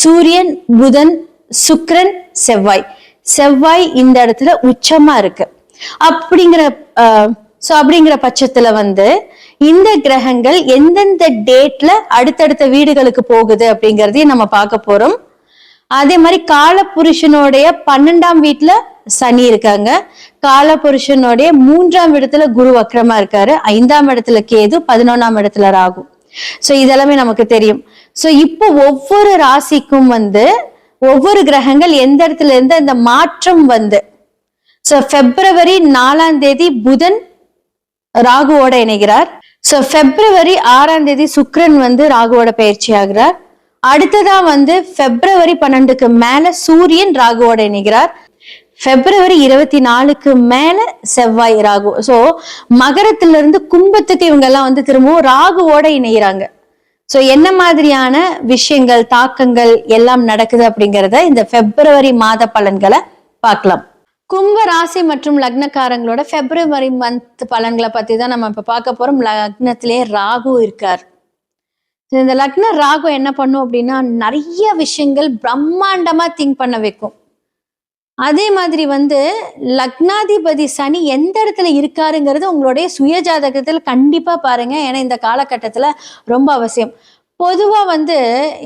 சூரியன் புதன் சுக்கிரன் செவ்வாய். செவ்வாய் இந்த இடத்துல உச்சமா இருக்கு. அப்படிங்கிற ஸோ அப்படிங்கிற பட்சத்துல வந்து இந்த கிரகங்கள் எந்தெந்த டேட்ல அடுத்தடுத்த வீடுகளுக்கு போகுது அப்படிங்கறதையும் நம்ம பார்க்க போறோம். அதே மாதிரி காலபுருஷனுடைய பன்னெண்டாம் வீட்டுல சனி இருக்காங்க. காலபுருஷனுடைய மூன்றாம் இடத்துல குரு வக்ரமா இருக்காரு. ஐந்தாம் இடத்துல கேது பதினொன்னாம் இடத்துல ராகு. சோ இதெல்லாமே நமக்கு தெரியும். ஸோ இப்போ ஒவ்வொரு ராசிக்கும் வந்து ஒவ்வொரு கிரகங்கள் எந்த இடத்துல இருந்து அந்த மாற்றம் வந்து. ஸோ பிப்ரவரி நாலாம் தேதி புதன் ராகுவோட இணைகிறார். ஸோ பிப்ரவரி ஆறாம் தேதி சுக்கிரன் வந்து ராகுவோட பயிற்சி ஆகிறார். அடுத்ததா வந்து பிப்ரவரி பன்னெண்டுக்கு மேல சூரியன் ராகுவோட இணைகிறார். பிப்ரவரி இருபத்தி நாலுக்கு மேல செவ்வாய் ராகு. ஸோ மகரத்துல இருந்து கும்பத்துக்கு இவங்க எல்லாம் வந்து திரும்பவும் ராகுவோட இணைகிறாங்க. ஸோ என்ன மாதிரியான விஷயங்கள் தாக்கங்கள் எல்லாம் நடக்குது அப்படிங்கிறத இந்த பிப்ரவரி மாத பலன்களை பார்க்கலாம். கும்ப ராசி மற்றும் லக்னக்காரங்களோட பிப்ரவரி மந்த் பலன்களை பத்தி தான் நம்ம இப்ப பார்க்க போறோம். லக்னத்திலே ராகு இருக்கார். இந்த லக்ன ராகு என்ன பண்ணும் அப்படின்னா நிறைய விஷயங்கள் பிரம்மாண்டமா திங்க் பண்ண வைக்கும். அதே மாதிரி வந்து லக்னாதிபதி சனி எந்த இடத்துல இருக்காருங்கிறது உங்களுடைய சுய கண்டிப்பாக பாருங்கள் பாருங்க. ஏன்னா இந்த காலகட்டத்தில் ரொம்ப அவசியம். பொதுவாக வந்து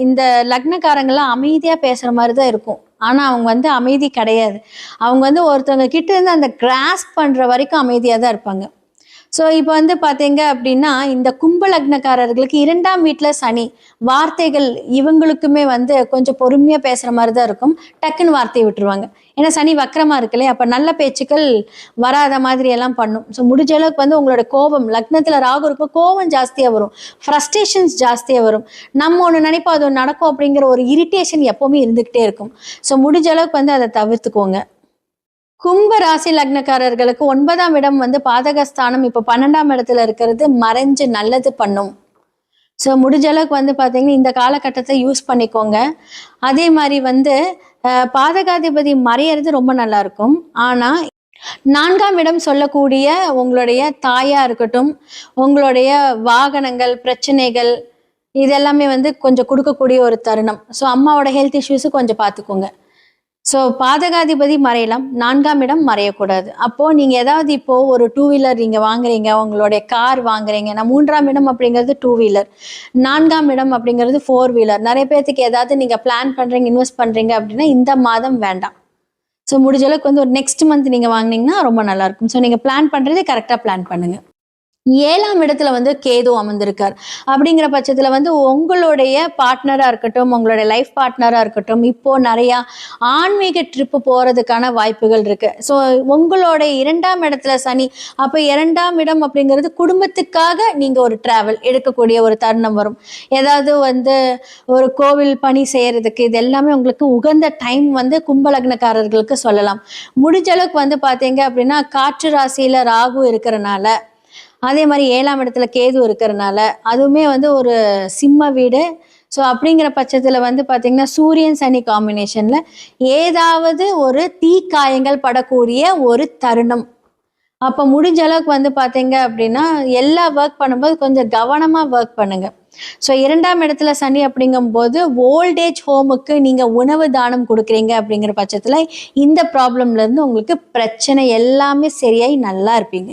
இந்த லக்னக்காரங்கெல்லாம் அமைதியாக பேசுகிற மாதிரி தான் இருக்கும். ஆனால் அவங்க வந்து அமைதி கிடையாது. அவங்க வந்து ஒருத்தவங்க கிட்ட இருந்து அந்த கிராஸ் பண்ணுற வரைக்கும் அமைதியாக தான் இருப்பாங்க. ஸோ இப்போ வந்து பார்த்தீங்க அப்படின்னா இந்த கும்ப லக்னக்காரர்களுக்கு இரண்டாம் வீட்டில் சனி வார்த்தைகள் இவங்களுக்குமே வந்து கொஞ்சம் பொறுமையாக பேசுகிற மாதிரி தான் இருக்கும். டக்குன்னு வார்த்தையை விட்டுருவாங்க. ஏன்னா சனி வக்கரமாக இருக்குல்லே அப்போ நல்ல பேச்சுக்கள் வராத மாதிரி எல்லாம் பண்ணும். ஸோ முடிஞ்ச அளவுக்கு வந்து உங்களோட கோபம் லக்னத்தில் ராகு இருக்கும் கோபம் ஜாஸ்தியாக வரும். ஃப்ரஸ்ட்ரேஷன்ஸ் ஜாஸ்தியாக வரும். நம்ம ஒன்று நினைப்போம் அது நடக்கும் அப்படிங்கிற ஒரு இரிட்டேஷன் எப்போவுமே இருந்துக்கிட்டே இருக்கும். ஸோ முடிஞ்ச அளவுக்கு வந்து அதை தவிர்த்துக்கோங்க. கும்ப ராசி லக்னக்காரர்களுக்கு ஒன்பதாம் இடம் வந்து பாதகஸ்தானம். இப்போ பன்னெண்டாம் இடத்துல இருக்கிறது மறைஞ்சு நல்லது பண்ணும். ஸோ முடிஞ்ச அளவுக்கு வந்து பார்த்தீங்கன்னா இந்த காலகட்டத்தை யூஸ் பண்ணிக்கோங்க. அதே மாதிரி வந்து பாதகாதிபதி மறையிறது ரொம்ப நல்லா இருக்கும். ஆனால் நான்காம் இடம் சொல்லக்கூடிய உங்களுடைய தாயா இருக்கட்டும் உங்களுடைய வாகனங்கள் பிரச்சனைகள் இதெல்லாமே வந்து கொஞ்சம் கொடுக்கக்கூடிய ஒரு தருணம். ஸோ அம்மாவோட ஹெல்த் இஷ்யூஸு கொஞ்சம் பார்த்துக்கோங்க ஸோ பாதகாதிபதி மறையலாம். நான்காம் இடம் மறையக்கூடாது. அப்போது நீங்கள் ஏதாவது இப்போது ஒரு டூ வீலர் நீங்கள் வாங்குறீங்க உங்களுடைய கார் வாங்குறீங்க. நான் மூன்றாம் இடம் அப்படிங்கிறது டூ வீலர் நான்காம் இடம் அப்படிங்கிறது ஃபோர் வீலர் நிறைய பேர்த்துக்கு ஏதாவது நீங்கள் பிளான் பண்ணுறீங்க இன்வெஸ்ட் பண்ணுறீங்க அப்படின்னா இந்த மாதம் வேண்டாம். ஸோ முடிஞ்ச அளவுக்கு வந்து ஒரு நெக்ஸ்ட் மந்த் நீங்கள் வாங்குனீங்கன்னா ரொம்ப நல்லாயிருக்கும் ஸோ நீங்கள் பிளான் பண்ணுறதே கரெக்டாக பிளான் பண்ணுங்கள் ஏழாம் இடத்துல வந்து கேது அமர்ந்திருக்கார். அப்படிங்கிற பட்சத்துல வந்து உங்களுடைய பார்ட்னரா இருக்கட்டும் உங்களுடைய லைஃப் பார்ட்னரா இருக்கட்டும் இப்போ நிறைய ஆன்மீக ட்ரிப்பு போறதுக்கான வாய்ப்புகள் இருக்கு. ஸோ உங்களுடைய இரண்டாம் இடத்துல சனி அப்ப இரண்டாம் இடம் அப்படிங்கிறது குடும்பத்துக்காக நீங்க ஒரு டிராவல் எடுக்கக்கூடிய ஒரு தருணம் வரும். ஏதாவது வந்து ஒரு கோவில் பணி செய்யறதுக்கு இது எல்லாமே உங்களுக்கு உகந்த டைம் வந்து கும்பலக்னக்காரர்களுக்கு சொல்லலாம். முடிஞ்ச அளவுக்கு வந்து பாத்தீங்க அப்படின்னா காற்று ராசியில ராகு இருக்கிறனால அதே மாதிரி ஏழாம் இடத்துல கேது இருக்கிறனால அதுவுமே வந்து ஒரு சிம்ம வீடு. ஸோ அப்படிங்கிற பட்சத்தில் வந்து பார்த்தீங்கன்னா சூரியன் சனி காம்பினேஷனில் ஏதாவது ஒரு தீக்காயங்கள் படக்கூடிய ஒரு தருணம். அப்போ முடிஞ்ச அளவுக்கு வந்து பார்த்தீங்க அப்படின்னா எல்லா ஒர்க் பண்ணும்போது கொஞ்சம் கவனமாக ஒர்க் பண்ணுங்க. ஸோ இரண்டாம் இடத்துல சனி அப்படிங்கும்போது ஓல்டேஜ் ஹோமுக்கு நீங்கள் உணவு தானம் கொடுக்குறீங்க அப்படிங்கிற பட்சத்தில் இந்த ப்ராப்ளம்லேருந்து உங்களுக்கு பிரச்சனை எல்லாமே சரியாகி நல்லா இருப்பீங்க.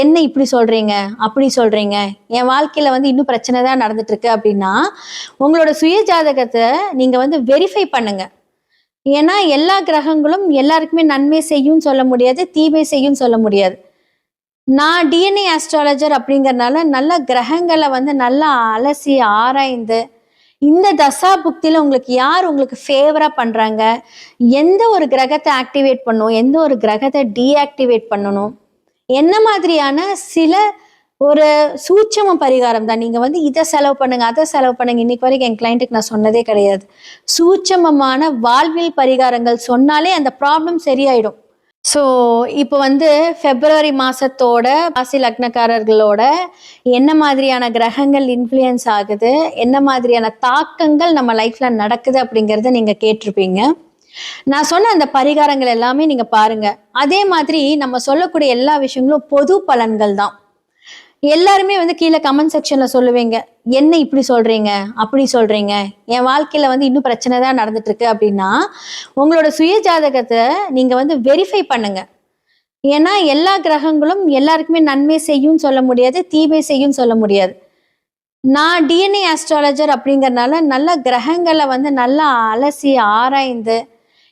என்ன இப்படி சொல்றீங்க? அப்படி சொல்றீங்க. என் வாழ்க்கையில வந்து இன்னும் பிரச்சனை தான் நடந்துட்டு இருக்கு அப்படின்னா உங்களோட சுய ஜாதகத்தை நீங்க வந்து வெரிஃபை பண்ணுங்க. ஏன்னா எல்லா கிரகங்களும் எல்லாருக்குமே நன்மை செய்யும் சொல்ல முடியாது தீமை செய்யும் சொல்ல முடியாது. நான் டிஎன்ஏ ஆஸ்ட்ராலஜர் அப்படிங்கறனால நல்ல கிரகங்களை வந்து நல்லா அலசி ஆராய்ந்து இந்த தசா புக்தியில் உங்களுக்கு யார் உங்களுக்கு ஃபேவரா பண்றாங்க? எந்த ஒரு கிரகத்தை ஆக்டிவேட் பண்ணணும் எந்த ஒரு கிரகத்தை டீஆக்டிவேட் பண்ணணும்? என்ன மாதிரியான சில ஒரு சூட்சம பரிகாரம் தான். நீங்கள் வந்து இதை செலவு பண்ணுங்க அதை செலவு பண்ணுங்க. இன்னைக்கு வரைக்கும் என் கிளைண்ட்டுக்கு நான் சொன்னதே கிடையாது. சூட்சமமான வாழ்வில் பரிகாரங்கள் சொன்னாலே அந்த ப்ராப்ளம் சரியாயிடும். ஸோ இப்போ வந்து பிப்ரவரி மாதத்தோட ராசி லக்னக்காரர்களோட என்ன மாதிரியான கிரகங்கள் இன்ஃப்ளூயன்ஸ் ஆகுது? என்ன மாதிரியான தாக்கங்கள் நம்ம லைஃப்பில் நடக்குது அப்படிங்கிறத நீங்கள் கேட்டிருப்பீங்க. நான் சொன்ன அந்த பரிகாரங்கள் எல்லாமே நீங்கள் பாருங்க. அதே மாதிரி நம்ம சொல்லக்கூடிய எல்லா விஷயங்களும் பொது பலன்கள் தான். எல்லாருமே வந்து கீழே கமெண்ட் செக்ஷன்ல சொல்லுவீங்க என்ன இப்படி சொல்றீங்க? அப்படி சொல்றீங்க? என் வாழ்க்கையில வந்து இன்னும் பிரச்சனை தான் நடந்துட்டு இருக்கு அப்படின்னா உங்களோட சுய ஜாதகத்தை நீங்க வந்து வெரிஃபை பண்ணுங்க. ஏன்னா எல்லா கிரகங்களும் எல்லாருக்குமே நன்மை செய்யும் சொல்ல முடியாது தீமை செய்யும் சொல்ல முடியாது. நான் டிஎன்ஏ ஆஸ்ட்ராலஜர் அப்படிங்கிறனால நல்ல கிரகங்களை வந்து நல்லா அலசி ஆராய்ந்து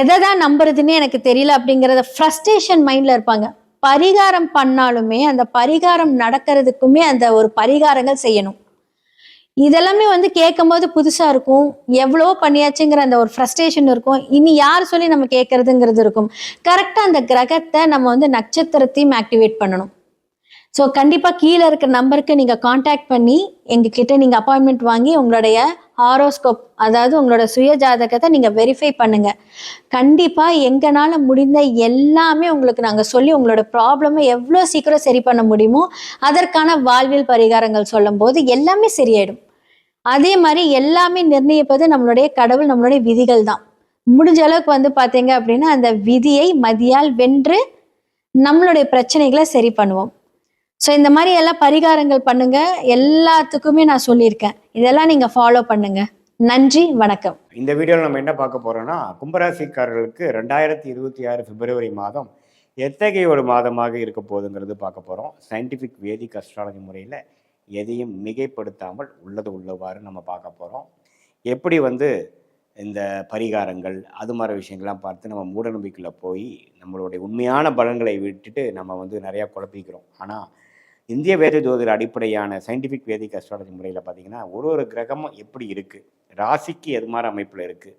எதை தான் நம்புறதுன்னு எனக்கு தெரியல அப்படிங்கிறத ஃப்ரஸ்ட்ரேஷன் மைண்டில் இருப்பாங்க. பரிகாரம் பண்ணாலுமே அந்த பரிகாரம் நடக்கிறதுக்குமே அந்த ஒரு பரிகாரங்கள் செய்யணும். இதெல்லாமே வந்து கேட்கும்போது புதுசாக இருக்கும். எவ்வளோ பண்ணியாச்சுங்கிற அந்த ஒரு ஃப்ரஸ்ட்ரேஷன் இருக்கும். இனி யார் சொல்லி நம்ம கேட்கறதுங்கிறது இருக்கும். கரெக்டாக அந்த கிரகத்தை நம்ம வந்து நட்சத்திரத்தையும் ஆக்டிவேட் பண்ணணும். ஸோ கண்டிப்பாக கீழே இருக்கிற நம்பருக்கு நீங்கள் காண்டாக்ட் பண்ணி எங்ககிட்ட நீங்கள் அப்பாயின்மெண்ட் வாங்கி உங்களுடைய ஹாரோஸ்கோப் அதாவது உங்களோட சுய ஜாதகத்தை நீங்கள் வெரிஃபை பண்ணுங்கள் கண்டிப்பாக எங்களால் முடிந்த எல்லாமே உங்களுக்கு நாங்கள் சொல்லி உங்களோட ப்ராப்ளமை எவ்வளோ சீக்கிரம் சரி பண்ண முடியுமோ அதற்கான வாழ்வியல் பரிகாரங்கள் சொல்லும்போது எல்லாமே சரியாயிடும். அதே மாதிரி எல்லாமே நிர்ணயிப்பது நம்மளுடைய கடவுள் நம்மளுடைய விதிகள் தான். முடிஞ்ச அளவுக்கு வந்து பார்த்தீங்க அப்படின்னா அந்த விதியை மதியால் வென்று நம்மளுடைய பிரச்சனைகளை சரி பண்ணுவோம். ஸோ இந்த மாதிரி எல்லாம் பரிகாரங்கள் பண்ணுங்க. எல்லாத்துக்குமே நான் சொல்லியிருக்கேன். இதெல்லாம் நீங்க ஃபாலோ பண்ணுங்க. நன்றி வணக்கம். இந்த வீடியோவில் நம்ம என்ன பார்க்க போறோம்னா கும்பராசிக்காரர்களுக்கு ரெண்டாயிரத்தி இருபத்தி ஆறு பிப்ரவரி மாதம் எத்தகைய ஒரு மாதமாக இருக்க போகுதுங்கிறது பார்க்க போகிறோம் சயின்டிஃபிக் வேதிக் அஸ்ட்ராலஜி முறையில் எதையும் மிகைப்படுத்தாமல் உள்ளது உள்ளவாறு நம்ம பார்க்க போகிறோம் எப்படி வந்து இந்த பரிகாரங்கள் அது மாதிரி விஷயங்கள்லாம் பார்த்து நம்ம மூடநம்பிக்கையில் போய் நம்மளுடைய உண்மையான பலன்களை விட்டுட்டு நம்ம வந்து நிறையா குழப்பிக்கிறோம். ஆனால் இந்திய வேத ஜோதிட அடிப்படையான சயின்டிஃபிக் வேதிக் அஸ்ட்ராலஜி முறையில் பார்த்தீங்கன்னா ஒரு ஒரு கிரகமும் எப்படி இருக்குது ராசிக்கு எது மாதிரி அமைப்பில் இருக்குது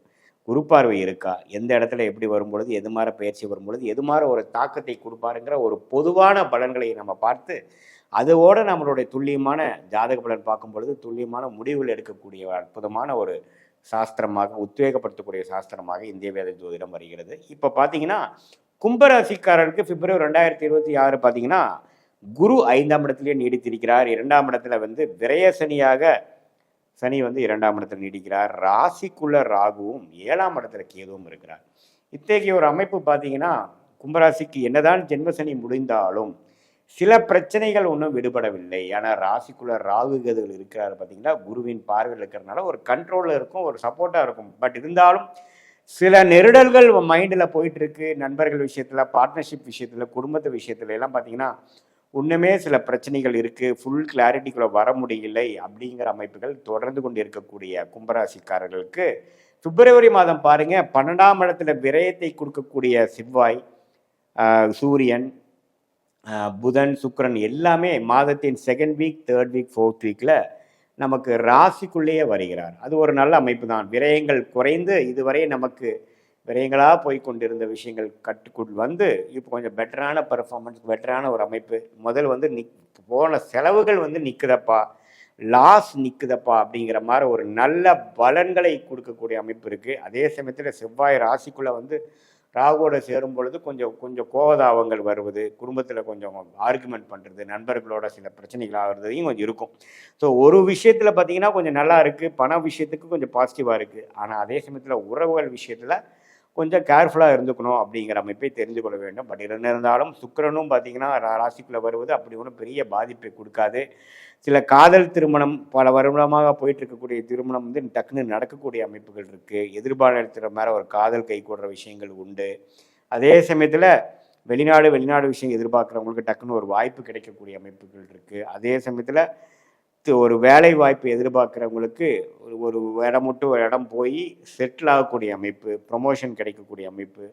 குரு பார்வை இருக்கா? எந்த இடத்துல எப்படி வரும்பொழுது எது மாதிரி பயிற்சி வரும்பொழுது எது மாதிரி ஒரு தாக்கத்தை கொடுப்பாருங்கிற ஒரு பொதுவான பலன்களை நம்ம பார்த்து அதோட நம்மளுடைய துல்லியமான ஜாதக பலன் பார்க்கும் பொழுது துல்லியமான முடிவுகள் எடுக்கக்கூடிய அற்புதமான ஒரு சாஸ்திரமாக உத்வேகப்படுத்தக்கூடிய சாஸ்திரமாக இந்திய வேத ஜோதிடம் வருகிறது. இப்போ பார்த்தீங்கன்னா கும்பராசிக்காரருக்கு பிப்ரவரி ரெண்டாயிரத்தி இருபத்தி ஆறு பார்த்தீங்கன்னா குரு ஐந்தாம் இடத்திலேயே நீடித்திருக்கிறார். இரண்டாம் இடத்துல வந்து விரய சனியாக சனி வந்து இரண்டாம் இடத்துல நீடிக்கிறார். ராசிக்குள்ள ராகுவும் ஏழாம் இடத்துல கேதுவும் இருக்கிறார். இத்தகைய ஒரு அமைப்பு பார்த்தீங்கன்னா கும்பராசிக்கு என்னதான் ஜென்ம சனி முடிந்தாலும் சில பிரச்சனைகள் ஒன்றும் விடுபடவில்லை. ஆனால் ராசிக்குள்ள ராகு கேதுகள் இருக்கிறார் பார்த்தீங்கன்னா குருவின் பார்வையில் இருக்கிறனால ஒரு கண்ட்ரோலில் இருக்கும் ஒரு சப்போர்ட்டாக இருக்கும். பட் இருந்தாலும் சில நெருடல்கள் மைண்டில் போயிட்டு இருக்கு. நண்பர்கள் விஷயத்தில் பார்ட்னர்ஷிப் விஷயத்தில் குடும்பத்து விஷயத்துல எல்லாம் பார்த்தீங்கன்னா இன்னுமே சில பிரச்சனைகள் இருக்குது ஃபுல் கிளாரிட்டிக்குள்ளே வர முடியலை அப்படிங்கிற அமைப்புகள் தொடர்ந்து கொண்டு இருக்கக்கூடிய கும்பராசிக்காரர்களுக்கு பிப்ரவரி மாதம் பாருங்கள் பன்னெண்டாம் இடத்துல விரயத்தை கொடுக்கக்கூடிய செவ்வாய் சூரியன் புதன் சுக்கரன் எல்லாமே மாதத்தின் second week third week fourth வீக்கில் நமக்கு ராசிக்குள்ளேயே வருகிறார். அது ஒரு நல்ல அமைப்பு தான். விரயங்கள் குறைந்து இதுவரை நமக்கு விரயங்களாக போய் கொண்டிருந்த விஷயங்கள் கட்டுக்குள் வந்து இப்போ கொஞ்சம் பெட்டரான பெர்ஃபார்மன்ஸ் பெட்டரான ஒரு அமைப்பு. முதல் வந்து நிக் போன செலவுகள் வந்து நிற்குதப்பா லாஸ் நிற்குதப்பா அப்படிங்கிற மாதிரி ஒரு நல்ல பலன்களை கொடுக்கக்கூடிய அமைப்பு இருக்குது அதே சமயத்தில் செவ்வாய் ராசிக்குள்ளே வந்து ராகுவோட சேரும் பொழுது கொஞ்சம் கொஞ்சம் கோவதாபங்கள் வருவது குடும்பத்தில் கொஞ்சம் ஆர்குமெண்ட் பண்ணுறது நண்பர்களோட சில பிரச்சனைகள் ஆகிறதையும் கொஞ்சம் இருக்கும். ஸோ ஒரு விஷயத்தில் பார்த்தீங்கன்னா கொஞ்சம் நல்லா இருக்குது பண விஷயத்துக்கு கொஞ்சம் பாசிட்டிவாக இருக்குது ஆனால் அதே சமயத்தில் உறவுகள் விஷயத்தில் கொஞ்சம் கேர்ஃபுல்லாக இருந்துக்கணும் அப்படிங்கிற அமைப்பை தெரிந்து கொள்ள வேண்டும். பட் என்ன இருந்தாலும் சுக்கிரனும் பார்த்தீங்கன்னா ரா- ராசிக்குள்ளே வருவது அப்படி ஒன்றும் பெரிய பாதிப்பை கொடுக்காது. சில காதல் திருமணம் பல வருடமாக போயிட்டு இருக்கக்கூடிய திருமணம் வந்து டக்குன்னு நடக்கக்கூடிய அமைப்புகள் இருக்குது எதிர்பார்க்கிற மேலே ஒரு காதல் கை கூடுற விஷயங்கள் உண்டு. அதே சமயத்தில் வெளிநாடு வெளிநாடு விஷயம் எதிர்பார்க்குறவங்களுக்கு டக்குன்னு ஒரு வாய்ப்பு கிடைக்கக்கூடிய அமைப்புகள் இருக்குது அதே சமயத்தில் ஒரு வேலை வாய்ப்பு எதிர்பார்க்குறவங்களுக்கு ஒரு ஒரு இடம் விட்டு ஒரு இடம் போய் செட்டில் ஆகக்கூடிய அமைப்பு ப்ரொமோஷன் கிடைக்கக்கூடிய அமைப்பு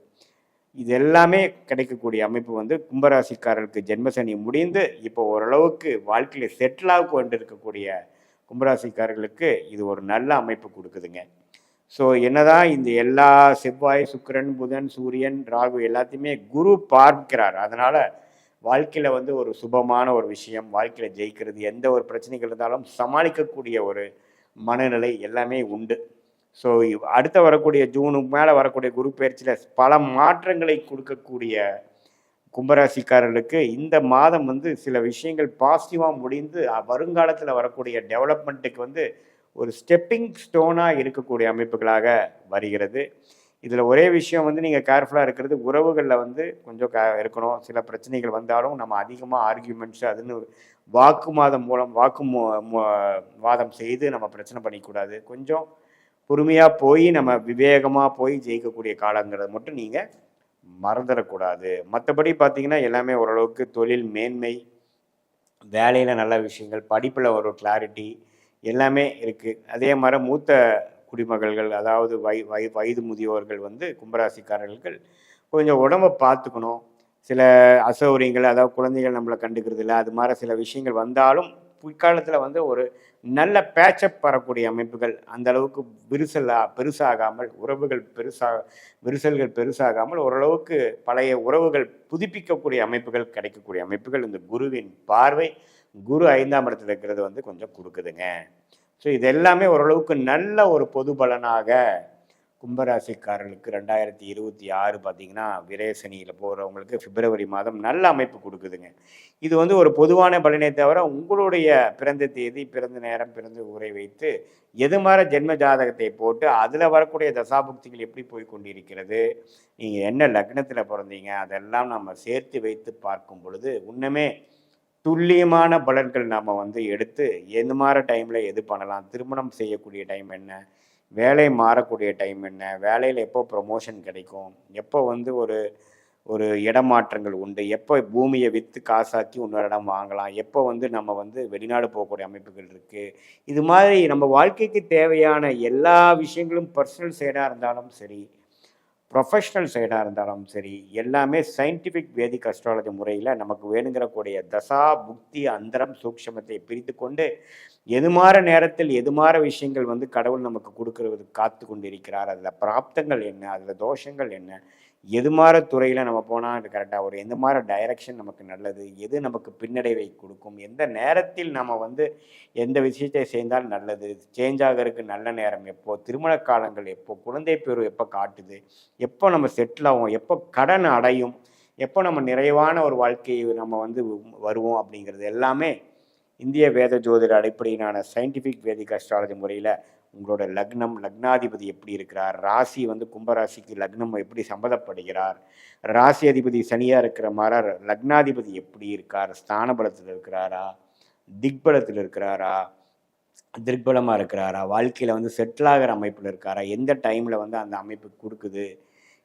இது எல்லாமே கிடைக்கக்கூடிய அமைப்பு வந்து கும்பராசிக்காரருக்கு ஜென்மசனி முடிந்து இப்போ ஓரளவுக்கு வாழ்க்கையில் செட்டில் ஆக கொண்டு இருக்கக்கூடிய கும்பராசிக்காரர்களுக்கு இது ஒரு நல்ல அமைப்பு கொடுக்குதுங்க. ஸோ என்னதான் இந்த எல்லா செவ்வாய் சுக்கிரன் புதன் சூரியன் ராகு எல்லாத்தையுமே குரு பார்க்கிறார். அதனால் வாழ்க்கையில் வந்து ஒரு சுபமான ஒரு விஷயம் வாழ்க்கையில் ஜெயிக்கிறது எந்த ஒரு பிரச்சனைகள் இருந்தாலும் சமாளிக்கக்கூடிய ஒரு மனநிலை எல்லாமே உண்டு. ஸோ அடுத்த வரக்கூடிய ஜூனுக்கு மேலே வரக்கூடிய குரு பயிற்சியில் பல மாற்றங்களை கொடுக்கக்கூடிய கும்பராசிக்காரர்களுக்கு இந்த மாதம் வந்து சில விஷயங்கள் பாசிட்டிவாக முடிந்து வருங்காலத்தில் வரக்கூடிய டெவலப்மெண்ட்டுக்கு வந்து ஒரு ஸ்டெப்பிங் ஸ்டோனாக இருக்கக்கூடிய அமைப்புகளாக வருகிறது. இதில் ஒரே விஷயம் வந்து நீங்கள் கேர்ஃபுல்லாக இருக்கிறது உறவுகளில் வந்து கொஞ்சம் க இருக்கணும். சில பிரச்சனைகள் வந்தாலும் நம்ம அதிகமாக ஆர்கியூமெண்ட்ஸ் அதுன்னு வாக்குவாதம் மூலம் வாக்கு மு- வாதம் செய்து நம்ம பிரச்சனை பண்ணிக்கூடாது. கொஞ்சம் பொறுமையாக போய் நம்ம விவேகமாக போய் ஜெயிக்கக்கூடிய காலங்கிறத மட்டும் நீங்கள் மறந்துடக்கூடாது. மற்றபடி பார்த்தீங்கன்னா எல்லாமே ஓரளவுக்கு தொழில் மேன்மை வேலையில் நல்ல விஷயங்கள் படிப்பில் ஒரு கிளாரிட்டி எல்லாமே இருக்குது அதே மாதிரி மூத்த குடிமகள்கள் அதாவது வய வய வயது முதியோர்கள் வந்து கும்பராசிக்காரர்கள் கொஞ்சம் உடம்பை பார்த்துக்கணும். சில அசௌகரியங்கள் அதாவது குழந்தைகள் நம்மளை கண்டுக்கிறது இல்லை அது மாதிரி சில விஷயங்கள் வந்தாலும் பிற்காலத்தில் வந்து ஒரு நல்ல பேச்சப் வரக்கூடிய அமைப்புகள் அந்த அளவுக்கு விரிசலா பெருசாகாமல் உறவுகள் பெருசாக விரிசல்கள் பெருசாகாமல் ஓரளவுக்கு பழைய உறவுகள் புதுப்பிக்கக்கூடிய அமைப்புகள் கிடைக்கக்கூடிய அமைப்புகள் இந்த குருவின் பார்வை குரு ஐந்தாம் இடத்துல இருக்கிறது வந்து கொஞ்சம் கொடுக்குதுங்க ஸோ இது எல்லாமே ஓரளவுக்கு நல்ல ஒரு பொது பலனாக கும்பராசிக்காரர்களுக்கு ரெண்டாயிரத்தி இருபத்தி ஆறு பார்த்தீங்கன்னா விரேசனியில் போகிறவங்களுக்கு பிப்ரவரி மாதம் நல்ல அமைப்பு கொடுக்குதுங்க. இது வந்து ஒரு பொதுவான பலனே தவிர உங்களுடைய பிறந்த தேதி பிறந்த நேரம் பிறந்த ஊரை வைத்து எது மாதிரி ஜென்ம ஜாதகத்தை போட்டு அதில் வரக்கூடிய தசாபுக்திகள் எப்படி போய் கொண்டிருக்கிறது நீங்கள் என்ன லக்னத்தில் பிறந்தீங்க அதெல்லாம் நம்ம சேர்த்து வைத்து பார்க்கும் பொழுது இன்னுமே துல்லியமான பலன்கள் நாம் வந்து எடுத்து எந்த மாதிரி டைமில் எது பண்ணலாம்? திருமணம் செய்யக்கூடிய டைம் என்ன? வேலை மாறக்கூடிய டைம் என்ன? வேலையில் எப்போ ப்ரொமோஷன் கிடைக்கும்? எப்போ வந்து ஒரு ஒரு இடமாற்றங்கள் உண்டு? எப்போ பூமியை விற்று காசாக்கி இன்னொரு இடம் வாங்கலாம்? எப்போ வந்து நம்ம வந்து வெளிநாடு போகக்கூடிய அமைப்புகள் இருக்குது இது மாதிரி நம்ம வாழ்க்கைக்கு தேவையான எல்லா விஷயங்களும் பர்சனல் சைடாக இருந்தாலும் சரி ப்ரொஃபஷ்னல் சைடாக இருந்தாலும் சரி எல்லாமே சயின்டிஃபிக் வேதிக் அஸ்ட்ராலஜி முறையில் நமக்கு வேணுங்கிற கூடிய தசா புக்தி அந்தரம் சூக்ஷமத்தை பிரித்து கொண்டு எதுமாற நேரத்தில் எதுமாற விஷயங்கள் வந்து கடவுள் நமக்கு கொடுக்கறது காத்து கொண்டு இருக்கிறார் அதில் பிராப்தங்கள் என்ன அதில் தோஷங்கள் என்ன எது மாதிரி துறையில் நம்ம போனால் இது கரெக்டாக வரும். எந்த மாதிரி டைரக்ஷன் நமக்கு நல்லது? எது நமக்கு பின்னடைவை கொடுக்கும்? எந்த நேரத்தில் நம்ம வந்து எந்த விஷயத்தை செய்தால் நல்லது? சேஞ்ச் ஆகிறதுக்கு நல்ல நேரம் எப்போ? திருமண காலங்கள் எப்போ? குழந்தை பேரு எப்போ காட்டுது? எப்போ நம்ம செட்டில் ஆகும் எப்போ கடன் அடையும்? எப்போ நம்ம நிறைவான ஒரு வாழ்க்கையை நம்ம வந்து வருவோம் அப்படிங்கிறது எல்லாமே இந்திய வேத ஜோதிட அடிப்படையிலான சயின்டிஃபிக் வேதிக் அஸ்ட்ராலஜி முறையில் உங்களோட லக்னம் லக்னாதிபதி எப்படி இருக்கிறார்? ராசி வந்து கும்பராசிக்கு லக்னம் எப்படி சம்மதப்படுகிறார் ராசி அதிபதி சனியாக இருக்கிற மாதிரி லக்னாதிபதி எப்படி இருக்கார்? ஸ்தான பலத்தில் இருக்கிறாரா? திக்பலத்தில் இருக்கிறாரா? திருப்பலமாக இருக்கிறாரா? வாழ்க்கையில் வந்து செட்டில் ஆகிற அமைப்பில் இருக்காரா? எந்த டைமில் வந்து அந்த அமைப்பு கொடுக்குது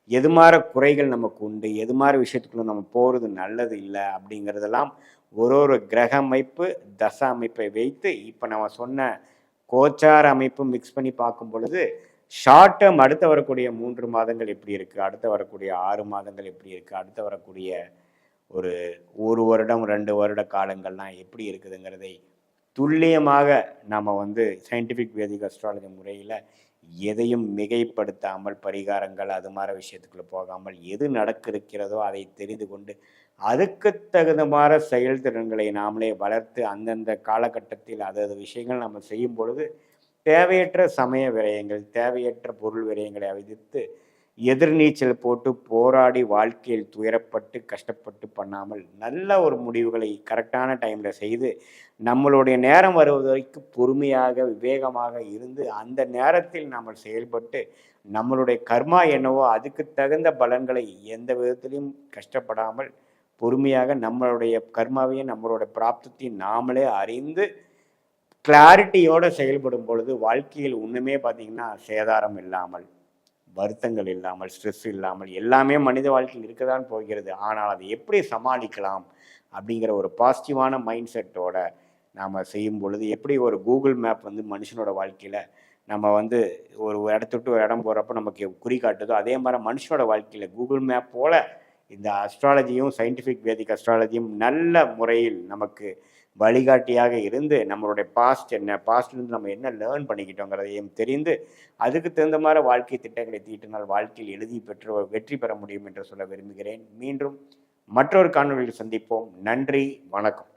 எது மாதிரி குறைகள் நமக்கு உண்டு? எது மாதிரி விஷயத்துக்குள்ள நம்ம போகிறது நல்லது இல்லை? அப்படிங்கிறதெல்லாம் ஒரு ஒரு கிரக அமைப்பு தச அமைப்பை வைத்து இப்போ நம்ம சொன்ன கோச்சார அமைப்பு மிக்ஸ் பண்ணி பார்க்கும் பொழுது ஷார்ட் டேர்ம் அடுத்து வரக்கூடிய மூன்று மாதங்கள் எப்படி இருக்குது அடுத்து வரக்கூடிய ஆறு மாதங்கள் எப்படி இருக்குது அடுத்து வரக்கூடிய ஒரு ஒரு வருடம் ரெண்டு வருட காலங்கள்லாம் எப்படி இருக்குதுங்கிறதை துல்லியமாக நாம் வந்து சயின்டிஃபிக் வேதிக் அஸ்ட்ராலஜி முறையில் எதையும் மிகைப்படுத்தாமல் பரிகாரங்கள் அது மாதிரி விஷயத்துக்குள்ளே போகாமல் எது நடக்க இருக்கிறதோ அதை தெரிந்து கொண்டு அதுக்கு தகுந்த மாதிரி செயல்திறன்களை நாமளே வளர்த்து அந்தந்த காலகட்டத்தில் அதது விஷயங்கள் நம்ம செய்யும் பொழுது தேவையற்ற சமய விரயங்கள் தேவையற்ற பொருள் விரயங்களை விதித்து எதிர்நீச்சல் போட்டு போராடி வாழ்க்கையில் துயரப்பட்டு கஷ்டப்பட்டு பண்ணாமல் நல்ல ஒரு முடிவுகளை கரெக்டான டைமில் செய்து நம்மளுடைய நேரம் வருவது வரைக்கும் பொறுமையாக விவேகமாக இருந்து அந்த நேரத்தில் நம்ம செயல்பட்டு நம்மளுடைய கர்மா என்னவோ அதுக்கு தகுந்த பலன்களை எந்த விதத்திலையும் கஷ்டப்படாமல் பொறுமையாக நம்மளுடைய கர்மாவையும் நம்மளுடைய பிராப்தத்தையும் நாமளே அறிந்து கிளாரிட்டியோடு செயல்படும் பொழுது வாழ்க்கையில் ஒன்றுமே பார்த்தீங்கன்னா சேதாரம் இல்லாமல் வருத்தங்கள் இல்லாமல் ஸ்ட்ரெஸ் இல்லாமல் எல்லாமே மனித வாழ்க்கையில் இருக்க தான் போகிறது. ஆனால் அதை எப்படி சமாளிக்கலாம் அப்படிங்கிற ஒரு பாசிட்டிவான மைண்ட் செட்டோட நாம் செய்யும் பொழுது எப்படி ஒரு கூகுள் மேப் வந்து மனுஷனோட வாழ்க்கையில் நம்ம வந்து ஒரு இடத்துட்டு ஒரு இடம் போகிறப்ப நமக்கு குறி காட்டுதோ அதே மாதிரி மனுஷனோட வாழ்க்கையில் கூகுள் மேப் போல் இந்த அஸ்ட்ராலஜியும் சயின்டிஃபிக் வேதிக் அஸ்ட்ராலஜியும் நல்ல முறையில் நமக்கு வழிகாட்டியாக இருந்து நம்மளுடைய பாஸ்ட் என்ன பாஸ்ட்லேருந்து நம்ம என்ன லேர்ன் பண்ணிக்கிட்டோங்கிறதையும் தெரிந்து அதுக்கு தகுந்த மாதிரி வாழ்க்கை திட்டங்களை தீட்டினால் வாழ்க்கையில் எழுதி பெற்று வெற்றி பெற முடியும் என்று சொல்ல விரும்புகிறேன். மீண்டும் மற்றொரு காணொலியில் சந்திப்போம். நன்றி வணக்கம்.